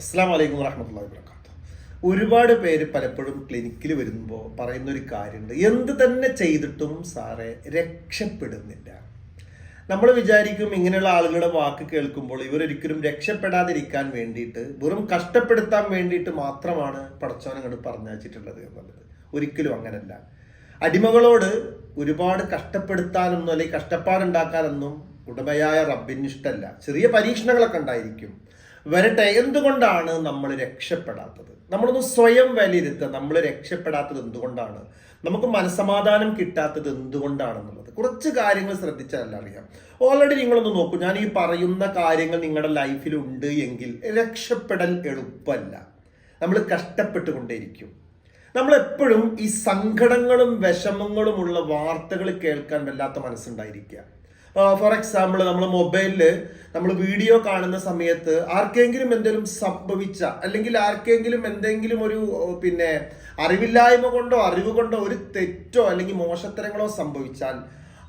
അസ്സാം വലൈക്കും വറഹമത്തല്ലാ വാബർക്കാത്തു ഒരുപാട് പേര് പലപ്പോഴും ക്ലിനിക്കിൽ വരുമ്പോൾ പറയുന്ന ഒരു കാര്യമുണ്ട്. എന്ത് തന്നെ ചെയ്തിട്ടും സാറെ രക്ഷപ്പെടുന്നില്ല. നമ്മൾ വിചാരിക്കും ഇങ്ങനെയുള്ള ആളുകളുടെ വാക്ക് കേൾക്കുമ്പോൾ ഇവരൊരിക്കലും രക്ഷപ്പെടാതിരിക്കാൻ വേണ്ടിയിട്ട് വെറും കഷ്ടപ്പെടുത്താൻ വേണ്ടിയിട്ട് മാത്രമാണ് പടച്ചോനങ്ങോട് പറഞ്ഞയച്ചിട്ടുള്ളത് എന്നുള്ളത്. ഒരിക്കലും അങ്ങനല്ല. അടിമകളോട് ഒരുപാട് കഷ്ടപ്പെടുത്താനൊന്നും അല്ലെങ്കിൽ കഷ്ടപ്പാടുണ്ടാക്കാനൊന്നും ഉടമയായ റബ്ബിന് ഇഷ്ടമല്ല. ചെറിയ പരീക്ഷണങ്ങളൊക്കെ ഉണ്ടായിരിക്കും. വരട്ടെ എന്തുകൊണ്ടാണ് നമ്മൾ രക്ഷപ്പെടാത്തത്? നമ്മളൊന്ന് സ്വയം വിലയിരുത്തുക നമ്മൾ രക്ഷപ്പെടാത്തത് എന്തുകൊണ്ടാണ്? നമുക്ക് മനസമാധാനം കിട്ടാത്തത് എന്തുകൊണ്ടാണെന്നുള്ളത്. കുറച്ച് കാര്യങ്ങൾ ശ്രദ്ധിച്ചാൽ അറിയാം ഓൾറെഡി നിങ്ങളൊന്ന് നോക്കൂ. ഞാൻ ഈ പറയുന്ന കാര്യങ്ങൾ നിങ്ങളുടെ ലൈഫിൽ ഉണ്ട് എങ്കിൽ രക്ഷപ്പെടൽ എളുപ്പമല്ല. നമ്മൾ കഷ്ടപ്പെട്ടുകൊണ്ടേയിരിക്കും. നമ്മൾ എപ്പോഴും ഈ സങ്കടങ്ങളും വിഷമങ്ങളുമുള്ള വാർത്തകൾ കേൾക്കാൻ വല്ലാത്ത മനസ്സുണ്ടായിരിക്കുക. ഫോർ എക്സാമ്പിൾ നമ്മൾ മൊബൈലിൽ നമ്മൾ വീഡിയോ കാണുന്ന സമയത്ത് ആർക്കെങ്കിലും എന്തെങ്കിലും സംഭവിച്ച അല്ലെങ്കിൽ ആർക്കെങ്കിലും എന്തെങ്കിലും ഒരു പിന്നെ അറിവില്ലായ്മ കൊണ്ടോ അറിവ് കൊണ്ടോ ഒരു തെറ്റോ അല്ലെങ്കിൽ മോശത്തരങ്ങളോ സംഭവിച്ചാൽ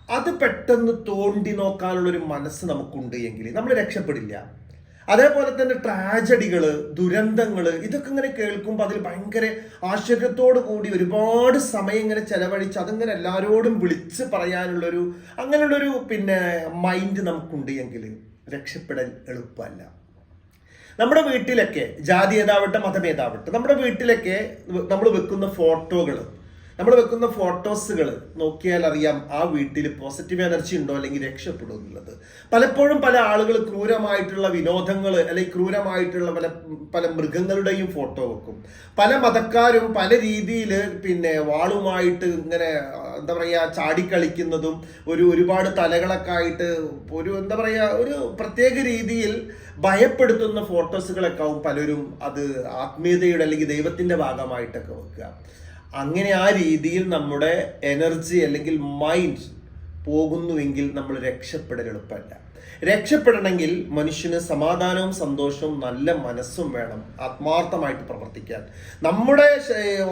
അത് പെട്ടെന്ന് തോണ്ടി നോക്കാനുള്ള ഒരു മനസ്സ് നമുക്കുണ്ട് എങ്കിൽ നമ്മൾ രക്ഷപ്പെടില്ല. അതേപോലെ തന്നെ ട്രാജഡികൾ ദുരന്തങ്ങൾ ഇതൊക്കെ ഇങ്ങനെ കേൾക്കുമ്പോൾ അതിൽ ഭയങ്കര കൂടി ഒരുപാട് സമയം ഇങ്ങനെ ചെലവഴിച്ച് അതിങ്ങനെ എല്ലാവരോടും വിളിച്ച് പറയാനുള്ളൊരു അങ്ങനെയുള്ളൊരു പിന്നെ മൈൻഡ് നമുക്കുണ്ട് എങ്കിൽ രക്ഷപ്പെടൽ എളുപ്പമല്ല. നമ്മുടെ വീട്ടിലൊക്കെ ജാതി ഏതാവട്ടെ മതമേതാവട്ടെ നമ്മുടെ വീട്ടിലൊക്കെ നമ്മൾ വെക്കുന്ന ഫോട്ടോകൾ നമ്മൾ വെക്കുന്ന ഫോട്ടോസുകൾ നോക്കിയാൽ അറിയാം ആ വീട്ടിൽ പോസിറ്റീവ് എനർജി ഉണ്ടോ അല്ലെങ്കിൽ രക്ഷപ്പെടുന്നുള്ളത് പലപ്പോഴും പല ആളുകൾ ക്രൂരമായിട്ടുള്ള വിനോദങ്ങൾ അല്ലെങ്കിൽ ക്രൂരമായിട്ടുള്ള പല പല മൃഗങ്ങളുടെയും ഫോട്ടോ വെക്കും. പല മതക്കാരും പല രീതിയിൽ പിന്നെ വാളുമായിട്ട് ഇങ്ങനെ എന്താ പറയുക ചാടിക്കളിക്കുന്നതും ഒരു ഒരുപാട് തലകളൊക്കെ ആയിട്ട് ഒരു എന്താ പറയുക ഒരു പ്രത്യേക രീതിയിൽ ഭയപ്പെടുത്തുന്ന ഫോട്ടോസുകളൊക്കെ ആവും പലരും അത് ആത്മീയതയുടെ അല്ലെങ്കിൽ ദൈവത്തിന്റെ ഭാഗമായിട്ടൊക്കെ വെക്കുക. അങ്ങനെ ആ രീതിയിൽ നമ്മുടെ എനർജി അല്ലെങ്കിൽ മൈൻഡ് പോകുന്നുവെങ്കിൽ നമ്മൾ രക്ഷപ്പെടൽ എളുപ്പമല്ല. രക്ഷപ്പെടണമെങ്കിൽ മനുഷ്യന് സമാധാനവും സന്തോഷവും നല്ല മനസ്സും വേണം ആത്മാർത്ഥമായിട്ട് പ്രവർത്തിക്കാൻ. നമ്മുടെ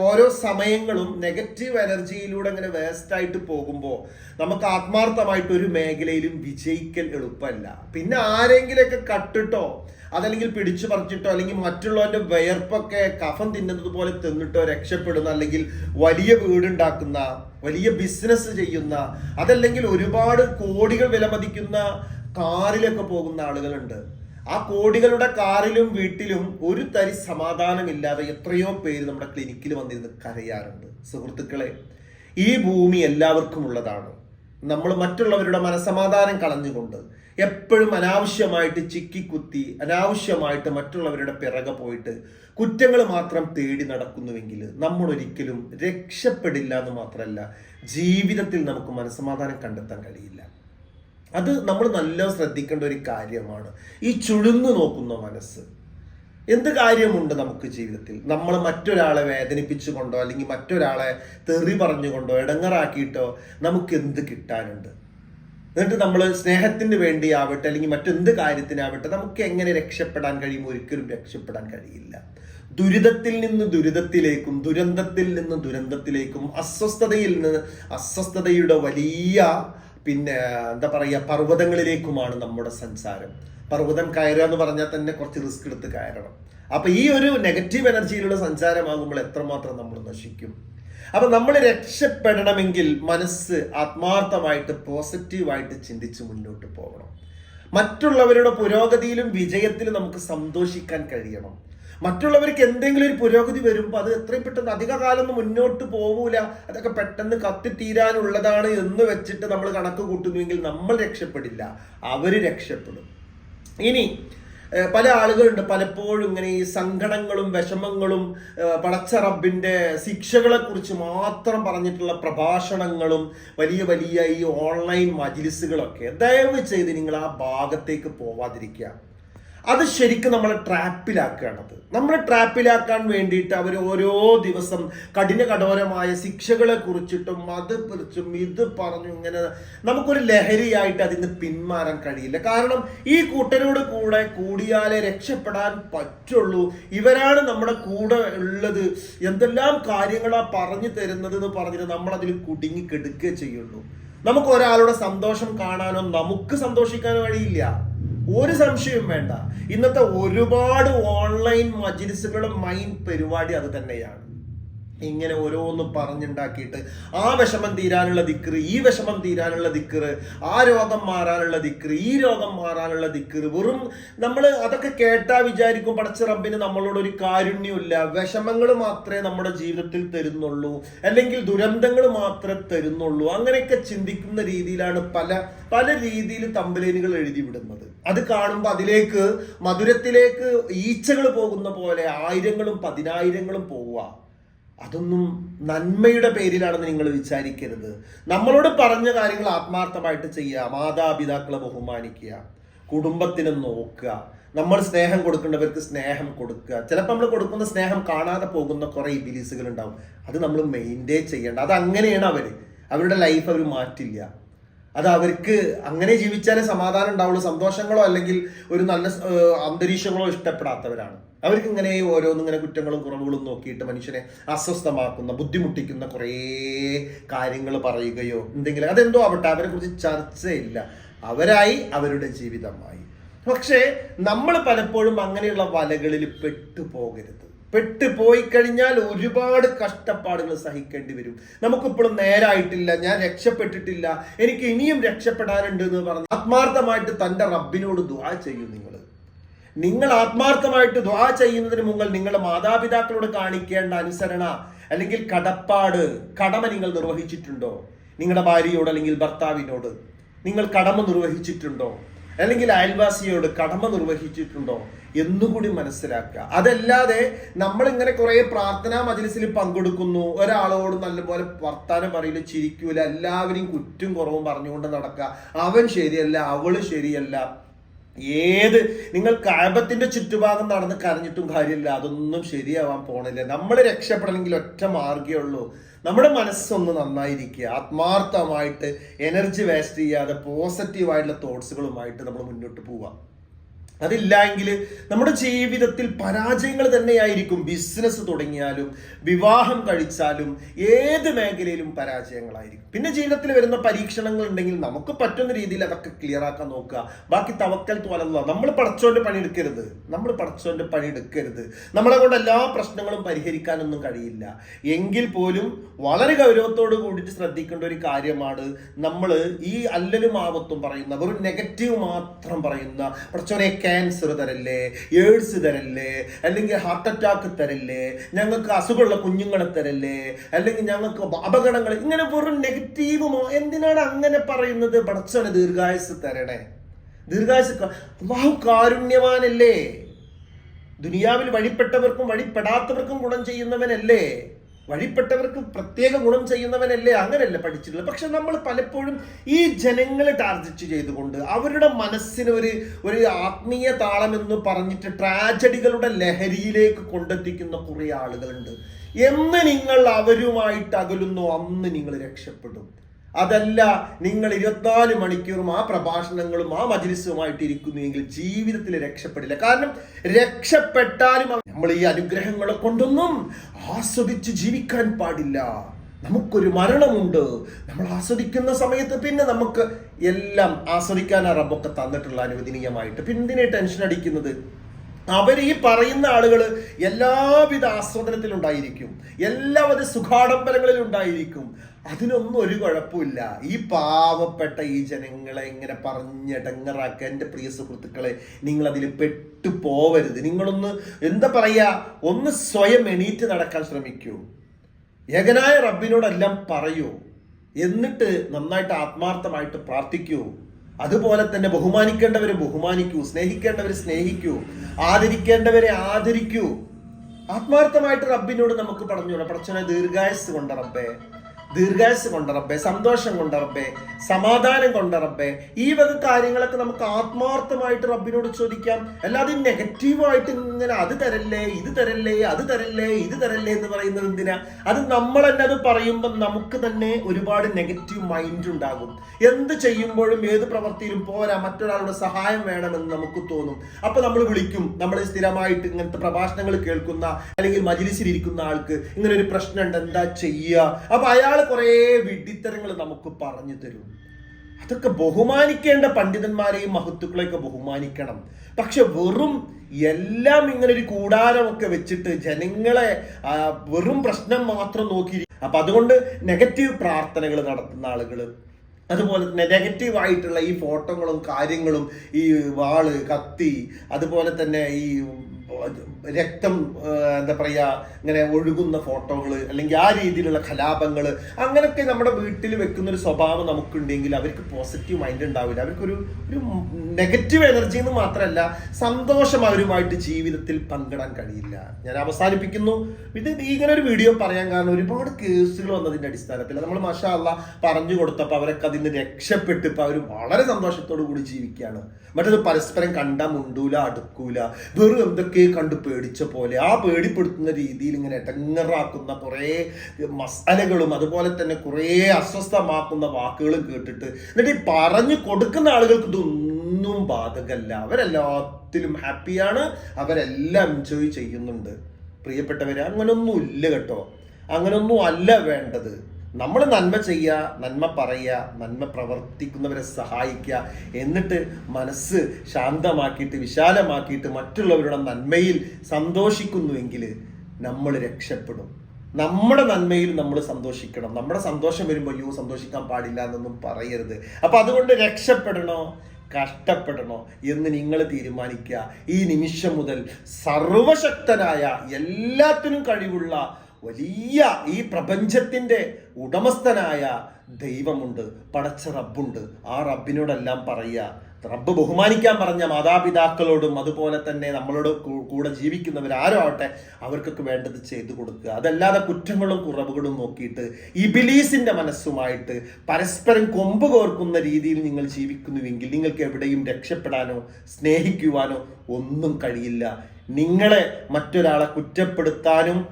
ഓരോ സമയങ്ങളും നെഗറ്റീവ് എനർജിയിലൂടെ അങ്ങനെ വേസ്റ്റ് ആയിട്ട് പോകുമ്പോൾ നമുക്ക് ആത്മാർത്ഥമായിട്ട് ഒരു മേഖലയിലും വിജയിക്കൽ എളുപ്പമല്ല. പിന്നെ ആരെങ്കിലൊക്കെ കട്ടിട്ടോ അതല്ലെങ്കിൽ പിടിച്ചു പറിച്ചിട്ടോ അല്ലെങ്കിൽ മറ്റുള്ളവന്റെ വയർപ്പൊക്കെ കഫം തിന്നുന്നത് പോലെ തിന്നിട്ടോ രക്ഷപ്പെടുന്ന അല്ലെങ്കിൽ വലിയ വീടുണ്ടാക്കുന്ന വലിയ ബിസിനസ് ചെയ്യുന്ന അതല്ലെങ്കിൽ ഒരുപാട് കോടികൾ വിലമതിക്കുന്ന കാറിലൊക്കെ പോകുന്ന ആളുകളുണ്ട്. ആ കോടികളുടെ കാറിലും വീട്ടിലും ഒരു തരി സമാധാനമില്ലാതെ എത്രയോ പേര് നമ്മുടെ ക്ലിനിക്കിൽ വന്നിരുന്ന് കരയാറുണ്ട്. സുഹൃത്തുക്കളെ ഈ ഭൂമി എല്ലാവർക്കും ഉള്ളതാണ്. നമ്മൾ മറ്റുള്ളവരുടെ മനസമാധാനം കളഞ്ഞുകൊണ്ട് എപ്പോഴും അനാവശ്യമായിട്ട് ചിക്കിക്കുത്തി അനാവശ്യമായിട്ട് മറ്റുള്ളവരുടെ പിറകെ പോയിട്ട് കുറ്റങ്ങൾ മാത്രം തേടി നടക്കുന്നുവെങ്കിൽ നമ്മൾ ഒരിക്കലും രക്ഷപ്പെടില്ല എന്ന് മാത്രമല്ല ജീവിതത്തിൽ നമുക്ക് മനസമാധാനം കണ്ടെത്താൻ കഴിയില്ല. അത് നമ്മൾ നല്ല ശ്രദ്ധിക്കേണ്ട ഒരു കാര്യമാണ്. ഈ ചുഴുന്നു നോക്കുന്ന മനസ്സ്. എന്ത് കാര്യമുണ്ട് നമുക്ക് ജീവിതത്തിൽ? നമ്മൾ മറ്റൊരാളെ വേദനിപ്പിച്ചുകൊണ്ടോ അല്ലെങ്കിൽ മറ്റൊരാളെ തെറി പറഞ്ഞുകൊണ്ടോ ഇടങ്ങറാക്കിയിട്ടോ നമുക്ക് എന്ത് കിട്ടാനുണ്ട്? എന്നിട്ട് നമ്മൾ സ്നേഹത്തിന് വേണ്ടിയാവട്ടെ അല്ലെങ്കിൽ മറ്റെന്ത് കാര്യത്തിനാവട്ടെ നമുക്ക് എങ്ങനെ രക്ഷപ്പെടാൻ കഴിയും ഒരിക്കലും രക്ഷപ്പെടാൻ കഴിയില്ല. ദുരിതത്തിൽ നിന്ന് ദുരിതത്തിലേക്കും ദുരന്തത്തിൽ നിന്ന് ദുരന്തത്തിലേക്കും അസ്വസ്ഥതയിൽ നിന്ന് അസ്വസ്ഥതയുടെ വലിയ പിന്നെ എന്താ പറയുക പർവതങ്ങളിലേക്കുമാണ് നമ്മുടെ സഞ്ചാരം പർവതം കയറുക എന്ന് പറഞ്ഞാൽ തന്നെ കുറച്ച് റിസ്ക് എടുത്ത് കയറണം. അപ്പൊ ഈ ഒരു നെഗറ്റീവ് എനർജിയിലുള്ള സഞ്ചാരമാകുമ്പോൾ എത്രമാത്രം നമ്മൾ നശിക്കും? അപ്പൊ നമ്മൾ രക്ഷപ്പെടണമെങ്കിൽ മനസ്സ് ആത്മാർത്ഥമായിട്ട് പോസിറ്റീവായിട്ട് ചിന്തിച്ച് മുന്നോട്ട് പോകണം. മറ്റുള്ളവരുടെ പുരോഗതിയിലും വിജയത്തിലും നമുക്ക് സന്തോഷിക്കാൻ കഴിയണം. മറ്റുള്ളവർക്ക് എന്തെങ്കിലും ഒരു പുരോഗതി വരുമ്പോൾ അത് എത്രയും പെട്ടെന്ന് അധിക കാലമൊന്നും മുന്നോട്ട് പോകൂല അതൊക്കെ പെട്ടെന്ന് കത്തിത്തീരാനുള്ളതാണ് എന്ന് വെച്ചിട്ട് നമ്മൾ കണക്ക് കൂട്ടുന്നുവെങ്കിൽ നമ്മൾ രക്ഷപ്പെടില്ല. അവർ രക്ഷപ്പെടും. ഇനി പല ആളുകളുണ്ട്. പലപ്പോഴും ഇങ്ങനെ ഈ സങ്കടങ്ങളും വിഷമങ്ങളും പടച്ച റബ്ബിന്റെ ശിക്ഷകളെ കുറിച്ച് മാത്രം പറഞ്ഞിട്ടുള്ള പ്രഭാഷണങ്ങളും വലിയ വലിയ ഈ ഓൺലൈൻ മജിലിസുകളൊക്കെ. ദയവ് ചെയ്ത് നിങ്ങൾ ആ ഭാഗത്തേക്ക് പോവാതിരിക്കുക. അത് ശരിക്കും നമ്മളെ ട്രാപ്പിലാക്കുകയാണത്. നമ്മളെ ട്രാപ്പിലാക്കാൻ വേണ്ടിയിട്ട് അവർ ഓരോ ദിവസം കഠിന കഠോരമായ ശിക്ഷകളെ കുറിച്ചിട്ടും അത് കുറിച്ചും ഇത് പറഞ്ഞു ഇങ്ങനെ നമുക്കൊരു ലഹരിയായിട്ട് അതിന് പിന്മാറാൻ കഴിയില്ല. കാരണം ഈ കൂട്ടരോട് കൂടെ കൂടിയാലേ രക്ഷപ്പെടാൻ പറ്റുള്ളൂ. ഇവരാണ് നമ്മുടെ കൂടെ ഉള്ളത്. എന്തെല്ലാം കാര്യങ്ങളാ പറഞ്ഞു തരുന്നത് എന്ന് പറഞ്ഞിട്ട് നമ്മൾ അതിൽ കുടുങ്ങി കെടുക്കുകയേ ചെയ്യുള്ളൂ. നമുക്ക് ഒരാളുടെ സന്തോഷം കാണാനോ നമുക്ക് സന്തോഷിക്കാനോ കഴിയില്ല ഒരു സംശയവും വേണ്ട. ഇന്നത്തെ ഒരുപാട് ഓൺലൈൻ മജിലിസുകളും മൈൻ പരിപാടി അത് തന്നെയാണ്. ഇങ്ങനെ ഓരോന്നും പറഞ്ഞുണ്ടാക്കിയിട്ട് ആ വിഷമം തീരാനുള്ള ദിക്കറ് ഈ വിഷമം തീരാനുള്ള ദിക്കറ് ആ രോഗം മാറാനുള്ള ദിക്കറ് ഈ രോഗം മാറാനുള്ള ദിക്കറ് വെറും നമ്മൾ അതൊക്കെ കേട്ടാ വിചാരിക്കും പടച്ച റബ്ബിന് നമ്മളോട് ഒരു കാരുണ്യമില്ല വിഷമങ്ങൾ മാത്രമേ നമ്മുടെ ജീവിതത്തിൽ തരുന്നുള്ളൂ. അല്ലെങ്കിൽ ദുരന്തങ്ങൾ മാത്രമേ തരുന്നുള്ളൂ. അങ്ങനെയൊക്കെ ചിന്തിക്കുന്ന രീതിയിലാണ് പല പല രീതിയിൽ തമ്പലേനുകൾ എഴുതി വിടുന്നത് അത് കാണുമ്പോൾ അതിലേക്ക് മധുരത്തിലേക്ക് ഈച്ചകൾ പോകുന്ന പോലെ ആയിരങ്ങളും പതിനായിരങ്ങളും പോവുക. അതൊന്നും നന്മയുടെ പേരിലാണെന്ന് നിങ്ങൾ വിചാരിക്കരുത്. നമ്മളോട് പറഞ്ഞ കാര്യങ്ങൾ ആത്മാർത്ഥമായിട്ട് ചെയ്യുക. മാതാപിതാക്കളെ ബഹുമാനിക്കുക. കുടുംബത്തിനെ നോക്കുക. നമ്മൾ സ്നേഹം കൊടുക്കേണ്ടവർക്ക് സ്നേഹം കൊടുക്കുക. ചിലപ്പോൾ നമ്മൾ കൊടുക്കുന്ന സ്നേഹം കാണാതെ പോകുന്ന കുറേ ഇബിലീസുകൾ ഉണ്ടാവും. അത് നമ്മൾ മെയിന്റെയിൻ ചെയ്യേണ്ട. അത് അങ്ങനെയാണ് അവർ അവരുടെ ലൈഫ് അവർ മാറ്റില്ല. അത് അവർക്ക് അങ്ങനെ ജീവിച്ചാലേ സമാധാനം ഉണ്ടാവുള്ളൂ. സന്തോഷങ്ങളോ അല്ലെങ്കിൽ ഒരു നല്ല അന്തരീക്ഷങ്ങളോ ഇഷ്ടപ്പെടാത്തവരാണ്. അവർക്ക് ഇങ്ങനെ ഓരോന്നും ഇങ്ങനെ കുറ്റങ്ങളും കുറവുകളും നോക്കിയിട്ട് മനുഷ്യനെ അസ്വസ്ഥമാക്കുന്ന ബുദ്ധിമുട്ടിക്കുന്ന കുറേ കാര്യങ്ങൾ പറയുകയോ എന്തെങ്കിലും അതെന്തോ ആവട്ടെ അവരെ കുറിച്ച് ചർച്ചയില്ല. അവരായി അവരുടെ ജീവിതമായി. പക്ഷേ നമ്മൾ പലപ്പോഴും അങ്ങനെയുള്ള വലകളിൽ പെട്ടുപോകരുത്. പെട്ടുപോയി കഴിഞ്ഞാൽ ഒരുപാട് കഷ്ടപ്പാടുകൾ സഹിക്കേണ്ടി വരും. നമുക്കിപ്പോഴും നേരായിട്ടില്ല ഞാൻ രക്ഷപ്പെട്ടിട്ടില്ല എനിക്ക് ഇനിയും രക്ഷപ്പെടാനുണ്ട് എന്ന് പറഞ്ഞ് ആത്മാർത്ഥമായിട്ട് തന്റെ റബ്ബിനോട് ദുആ ചെയ്യും നിങ്ങൾ. നിങ്ങൾ ആത്മാർത്ഥമായിട്ട് ദ്വാ ചെയ്യുന്നതിന് മുമ്പ് നിങ്ങളുടെ മാതാപിതാക്കളോട് കാണിക്കേണ്ട അനുസരണ അല്ലെങ്കിൽ കടപ്പാട് കടമ നിങ്ങൾ നിർവഹിച്ചിട്ടുണ്ടോ? നിങ്ങളുടെ ഭാര്യയോട് അല്ലെങ്കിൽ ഭർത്താവിനോട് നിങ്ങൾ കടമ നിർവഹിച്ചിട്ടുണ്ടോ? അല്ലെങ്കിൽ അയൽവാസിയോട് കടമ നിർവഹിച്ചിട്ടുണ്ടോ എന്നുകൂടി മനസ്സിലാക്കുക. അതല്ലാതെ നമ്മൾ ഇങ്ങനെ കുറെ പ്രാർത്ഥനാ മജലിസിൽ പങ്കെടുക്കുന്നു. ഒരാളോട് നല്ലപോലെ വർത്താനം പറയില്ല ചിരിക്കൂല എല്ലാവരെയും കുറ്റും കുറവും പറഞ്ഞുകൊണ്ട് നടക്കുക. അവൻ ശരിയല്ല അവൾ ശരിയല്ല. ഏത് നിങ്ങൾ കാബത്തിന്റെ ചുറ്റുഭാഗം നടന്ന് കരഞ്ഞിട്ടും കാര്യമില്ല. അതൊന്നും ശരിയാവാൻ പോണില്ല. നമ്മൾ രക്ഷപ്പെടണമെങ്കിൽ ഒറ്റ മാർഗേ ഉള്ളൂ. നമ്മുടെ മനസ്സൊന്ന് നന്നായിരിക്കുക. ആത്മാർത്ഥമായിട്ട് എനർജി വേസ്റ്റ് ചെയ്യാതെ പോസിറ്റീവായിട്ടുള്ള തോട്ട്സുകളുമായിട്ട് നമ്മൾ മുന്നോട്ട് പോവാം അതില്ലെങ്കിൽ നമ്മുടെ ജീവിതത്തിൽ പരാജയങ്ങൾ തന്നെയായിരിക്കും ബിസിനസ് തുടങ്ങിയാലും വിവാഹം കഴിച്ചാലും ഏത് മേഖലയിലും പരാജയങ്ങളായിരിക്കും. പിന്നെ ജീവിതത്തിൽ വരുന്ന പരീക്ഷണങ്ങൾ ഉണ്ടെങ്കിൽ നമുക്ക് പറ്റുന്ന രീതിയിൽ അതൊക്കെ ക്ലിയർ ആക്കാൻ നോക്കുക. ബാക്കി തവക്കൽ തോലല്ല നമ്മൾ പടച്ചോന്റെ പണിയെടുക്കരുത് നമ്മൾ പടച്ചോന്റെ പണിയെടുക്കരുത് നമ്മളെ കൊണ്ട് എല്ലാ പ്രശ്നങ്ങളും പരിഹരിക്കാനൊന്നും കഴിയില്ല. എങ്കിൽ പോലും വളരെ ഗൗരവത്തോട് കൂടിയിട്ട് ശ്രദ്ധിക്കേണ്ട ഒരു കാര്യമാണ് നമ്മൾ ഈ അല്ലലും ആപത്തും പറയുന്ന വെറും നെഗറ്റീവ് മാത്രം പറയുന്ന പടച്ചോനെ ക്യാൻസർ തരല്ലേ എയ്ഡ്സ് തരല്ലേ അല്ലെങ്കിൽ ഹാർട്ട് അറ്റാക്ക് തരല്ലേ ഞങ്ങൾക്ക് അസുഖമുള്ള കുഞ്ഞുങ്ങളെ തരല്ലേ അല്ലെങ്കിൽ ഞങ്ങൾക്ക് അപകടങ്ങൾ ഇങ്ങനെ വെറും നെഗറ്റീവുമോ എന്തിനാണ് അങ്ങനെ പറയുന്നത്? പടച്ചോനെ ദീർഘായുസ് തരണേ. ദീർഘായുസ് വാഹു കാരുണ്യവാനല്ലേ. ദുനിയാവിൽ വഴിപ്പെട്ടവർക്കും വഴിപ്പെടാത്തവർക്കും ഗുണം ചെയ്യുന്നവനല്ലേ. വഴിപ്പെട്ടവർക്ക് പ്രത്യേക ഗുണം ചെയ്യുന്നവനല്ലേ അങ്ങനെയല്ല പഠിച്ചിട്ടുള്ളത്. പക്ഷെ നമ്മൾ പലപ്പോഴും ഈ ജനങ്ങളെ ടാർഗറ്റ് ചെയ്തുകൊണ്ട് അവരുടെ മനസ്സിന് ഒരു ഒരു ആത്മീയ താളം എന്ന് പറഞ്ഞിട്ട് ട്രാജഡികളുടെ ലഹരിയിലേക്ക് കൊണ്ടെത്തിക്കുന്ന കുറേ ആളുകളുണ്ട്. എന്ന് നിങ്ങൾ അവരുമായിട്ട് അകലുന്നു അന്ന് നിങ്ങൾ രക്ഷപ്പെടും. അതല്ല നിങ്ങൾ ഇരുപത്തിനാല് മണിക്കൂറും ആ പ്രഭാഷണങ്ങളും ആ മജിലിസുമായിട്ട് ഇരിക്കുന്നുവെങ്കിൽ ജീവിതത്തിൽ രക്ഷപ്പെടില്ല. കാരണം രക്ഷപ്പെട്ടാലും നമ്മൾ ഈ അനുഗ്രഹങ്ങളെ കൊണ്ടൊന്നും ആസ്വദിച്ച് ജീവിക്കാൻ പാടില്ല. നമുക്കൊരു മരണമുണ്ട്. നമ്മൾ ആസ്വദിക്കുന്ന സമയത്ത് പിന്നെ നമുക്ക് എല്ലാം ആസ്വദിക്കാൻ ആ റബ്ബൊക്കെ തന്നിട്ടുള്ള അനുവദനീയമായിട്ട്. പിന്നെ എന്തിനെ ടെൻഷൻ അടിക്കുന്നത്? അവർ ഈ പറയുന്ന ആളുകൾ എല്ലാവിധ ആസ്വാദനത്തിലുണ്ടായിരിക്കും എല്ലാവിധ സുഖാഡംബരങ്ങളിൽ ഉണ്ടായിരിക്കും. അതിനൊന്നും ഒരു കുഴപ്പമില്ല. ഈ പാവപ്പെട്ട ഈ ജനങ്ങളെ ഇങ്ങനെ പറഞ്ഞിടങ്ങറാക്കുക എന്റെ പ്രിയ സുഹൃത്തുക്കളെ നിങ്ങൾ അതിൽ പെട്ടു പോവരുത് നിങ്ങളൊന്ന് എന്താ പറയുക? ഒന്ന് സ്വയം എണീറ്റ് നടക്കാൻ ശ്രമിക്കൂ. ഏകനായ റബ്ബിനോടെല്ലാം പറയൂ. എന്നിട്ട് നന്നായിട്ട് ആത്മാർത്ഥമായിട്ട് പ്രാർത്ഥിക്കൂ. അതുപോലെ തന്നെ ബഹുമാനിക്കേണ്ടവരെ ബഹുമാനിക്കൂ സ്നേഹിക്കേണ്ടവരെ സ്നേഹിക്കൂ ആദരിക്കേണ്ടവരെ ആദരിക്കൂ. ആത്മാർത്ഥമായിട്ട് റബ്ബിനോട് നമുക്ക് പറഞ്ഞു പടച്ചനെ ദീർഘായസ് കൊണ്ട റബ്ബേ. ദീർഘായുസ് കൊണ്ട സന്തോഷം കൊണ്ട സമാധാനം കൊണ്ട ഈ വക കാര്യങ്ങളൊക്കെ നമുക്ക് ആത്മാർത്ഥമായിട്ട് റബ്ബിനോട് ചോദിക്കാം. അല്ലാതെ നെഗറ്റീവായിട്ട് ഇങ്ങനെ അത് തരല്ലേ ഇത് തരല്ലേ അത് തരല്ലേ ഇത് തരല്ലേ എന്ന് പറയുന്നത് എന്തിനാ? അത് നമ്മൾ തന്നെ അത് പറയുമ്പോൾ നമുക്ക് തന്നെ ഒരുപാട് നെഗറ്റീവ് മൈൻഡ് ഉണ്ടാകും. എന്ത് ചെയ്യുമ്പോഴും ഏത് പ്രവൃത്തിയിലും പോരാ മറ്റൊരാളുടെ സഹായം വേണമെന്ന് നമുക്ക് തോന്നും. അപ്പൊ നമ്മൾ വിളിക്കും നമ്മൾ സ്ഥിരമായിട്ട് ഇങ്ങനത്തെ പ്രഭാഷണങ്ങൾ കേൾക്കുന്ന അല്ലെങ്കിൽ മജിലിസിലിരിക്കുന്ന ആൾക്ക് ഇങ്ങനെ ഒരു പ്രശ്നം ഉണ്ട് എന്താ ചെയ്യുക അപ്പൊ അയാൾ കുറേ വിഡ്ഢിത്തരങ്ങൾ നമുക്ക് പറഞ്ഞു തരും. അതൊക്കെ ബഹുമാനിക്കേണ്ട പണ്ഡിതന്മാരെയും മഹത്തുക്കളെയൊക്കെ ബഹുമാനിക്കണം. പക്ഷെ വെറും എല്ലാം ഇങ്ങനെ ഒരു കൂടാരമൊക്കെ വെച്ചിട്ട് ജനങ്ങളെ വെറും പ്രശ്നം മാത്രം നോക്കി അപ്പൊ അതുകൊണ്ട് നെഗറ്റീവ് പ്രാർത്ഥനകൾ നടത്തുന്ന ആളുകൾ അതുപോലെ തന്നെ നെഗറ്റീവ് ആയിട്ടുള്ള ഈ ഫോട്ടോകളും കാര്യങ്ങളും ഈ വാൾ കത്തി അതുപോലെ തന്നെ ഈ രക്തം എന്താ പറയുക ഇങ്ങനെ ഒഴുകുന്ന ഫോട്ടോകൾ അല്ലെങ്കിൽ ആ രീതിയിലുള്ള കലാപങ്ങൾ അങ്ങനെയൊക്കെ നമ്മുടെ വീട്ടിൽ വെക്കുന്ന ഒരു സ്വഭാവം നമുക്കുണ്ടെങ്കിൽ അവർക്ക് പോസിറ്റീവ് മൈൻഡ് ഉണ്ടാവില്ല. അവർക്കൊരു ഒരു നെഗറ്റീവ് എനർജി എന്ന് മാത്രമല്ല സന്തോഷം അവരുമായിട്ട് ജീവിതത്തിൽ പങ്കിടാൻ കഴിയില്ല. ഞാൻ അവസാനിപ്പിക്കുന്നു. ഇത് ഇങ്ങനെ ഒരു വീഡിയോ പറയാൻ കാരണം ഒരുപാട് കേസുകൾ വന്നതിന്റെ അടിസ്ഥാനത്തിൽ. നമ്മൾ മഷാ അല്ല പറഞ്ഞു കൊടുത്തപ്പോൾ അവരൊക്കെ അതിൽ നിന്ന് രക്ഷപ്പെട്ട് ഇപ്പൊ അവർ വളരെ സന്തോഷത്തോടു കൂടി ജീവിക്കുകയാണ്. മറ്റത് പരസ്പരം കണ്ട മുണ്ടൂല അടുക്കൂല. വെറും എന്തൊക്കെ കണ്ട് പേടിച്ച പോലെ. ആ പേടിപ്പെടുത്തുന്ന രീതിയിൽ ഇങ്ങനെ എടങ്ങറാക്കുന്ന കുറേ മസാലകളും അതുപോലെ തന്നെ കുറേ അസ്വസ്ഥമാക്കുന്ന വാക്കുകളും കേട്ടിട്ട് എന്നിട്ട് ഈ പറഞ്ഞു കൊടുക്കുന്ന ആളുകൾക്ക് ഇതൊന്നും ബാധകല്ല. അവരെല്ലാത്തിലും ഹാപ്പിയാണ്. അവരെല്ലാം എൻജോയ് ചെയ്യുന്നുണ്ട്. പ്രിയപ്പെട്ടവരെ അങ്ങനൊന്നും ഇല്ല കേട്ടോ. അങ്ങനൊന്നും അല്ല വേണ്ടത്. നമ്മൾ നന്മ ചെയ്യുക നന്മ പറയുക നന്മ പ്രവർത്തിക്കുന്നവരെ സഹായിക്കുക എന്നിട്ട് മനസ്സ് ശാന്തമാക്കിയിട്ട് വിശാലമാക്കിയിട്ട് മറ്റുള്ളവരുടെ നന്മയിൽ സന്തോഷിക്കുന്നുവെങ്കിൽ നമ്മൾ രക്ഷപ്പെടും. നമ്മുടെ നന്മയിൽ നമ്മൾ സന്തോഷിക്കണം. നമ്മുടെ സന്തോഷം വരുമ്പോൾ അയ്യോ സന്തോഷിക്കാൻ പാടില്ല എന്നൊന്നും പറയരുത്. അപ്പൊ അതുകൊണ്ട് രക്ഷപ്പെടണോ? കഷ്ടപ്പെടണോ? എന്ന് നിങ്ങൾ തീരുമാനിക്കുക. ഈ നിമിഷം മുതൽ സർവശക്തനായ എല്ലാത്തിനും കഴിവുള്ള വലിയ ഈ പ്രപഞ്ചത്തിന്റെ ഉടമസ്ഥനായ ദൈവമുണ്ട്. പടച്ച റബ്ബുണ്ട്. ആ റബ്ബിനോടെല്ലാം പറയുക. റബ്ബ് ബഹുമാനിക്കാൻ പറഞ്ഞ മാതാപിതാക്കളോടും അതുപോലെ തന്നെ നമ്മളോട് കൂടെ ജീവിക്കുന്നവർ ആരോ ആവട്ടെ അവർക്കൊക്കെ വേണ്ടത് ചെയ്തു കൊടുക്കുക. അതല്ലാതെ കുറ്റങ്ങളും കുറവുകളും നോക്കിയിട്ട് ഇബിലീസിന്റെ മനസ്സുമായിട്ട് പരസ്പരം കൊമ്പ് കോർക്കുന്ന രീതിയിൽ നിങ്ങൾ ജീവിക്കുന്നുവെങ്കിൽ നിങ്ങൾക്ക് എവിടെയും രക്ഷപ്പെടാനോ സ്നേഹിക്കുവാനോ ഒന്നും കഴിയില്ല. നിങ്ങളെ മറ്റൊരാളെ കുറ്റപ്പെടുത്താനും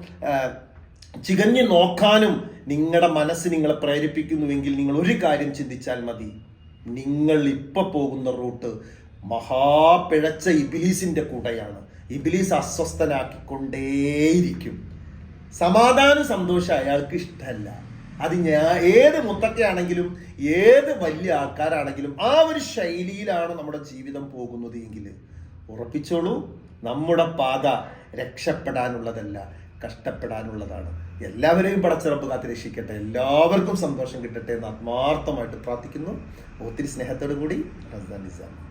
ചികഞ്ഞു നോക്കാനും നിങ്ങളുടെ മനസ്സ് നിങ്ങളെ പ്രേരിപ്പിക്കുന്നുവെങ്കിൽ നിങ്ങൾ ഒരു കാര്യം ചിന്തിച്ചാൽ മതി. നിങ്ങൾ ഇപ്പൊ പോകുന്ന റൂട്ട് മഹാപിഴച്ച ഇബിലീസിന്റെ കൂടെയാണ്. ഇബിലീസ് അസ്വസ്ഥനാക്കിക്കൊണ്ടേയിരിക്കും. സമാധാനം സന്തോഷം അയാൾക്ക് ഇഷ്ടമല്ല. അത് ഞാൻ ഏത് മുത്തക്കയാണെങ്കിലും ഏത് വലിയ ആൾക്കാരാണെങ്കിലും ആ ഒരു ശൈലിയിലാണ് നമ്മുടെ ജീവിതം പോകുന്നത് എങ്കിൽ ഉറപ്പിച്ചോളൂ നമ്മുടെ പാത രക്ഷപ്പെടാനുള്ളതല്ല. കഷ്ടപ്പെടാനുള്ളതാണ്. എല്ലാവരെയും പടച്ചിറപ്പ് കാത്ത് രക്ഷിക്കട്ടെ എല്ലാവർക്കും സന്തോഷം കിട്ടട്ടെ എന്ന് ആത്മാർത്ഥമായിട്ട് പ്രാർത്ഥിക്കുന്നു. ഒത്തിരി സ്നേഹത്തോടു കൂടി റസ്ദാൻ നിസാം.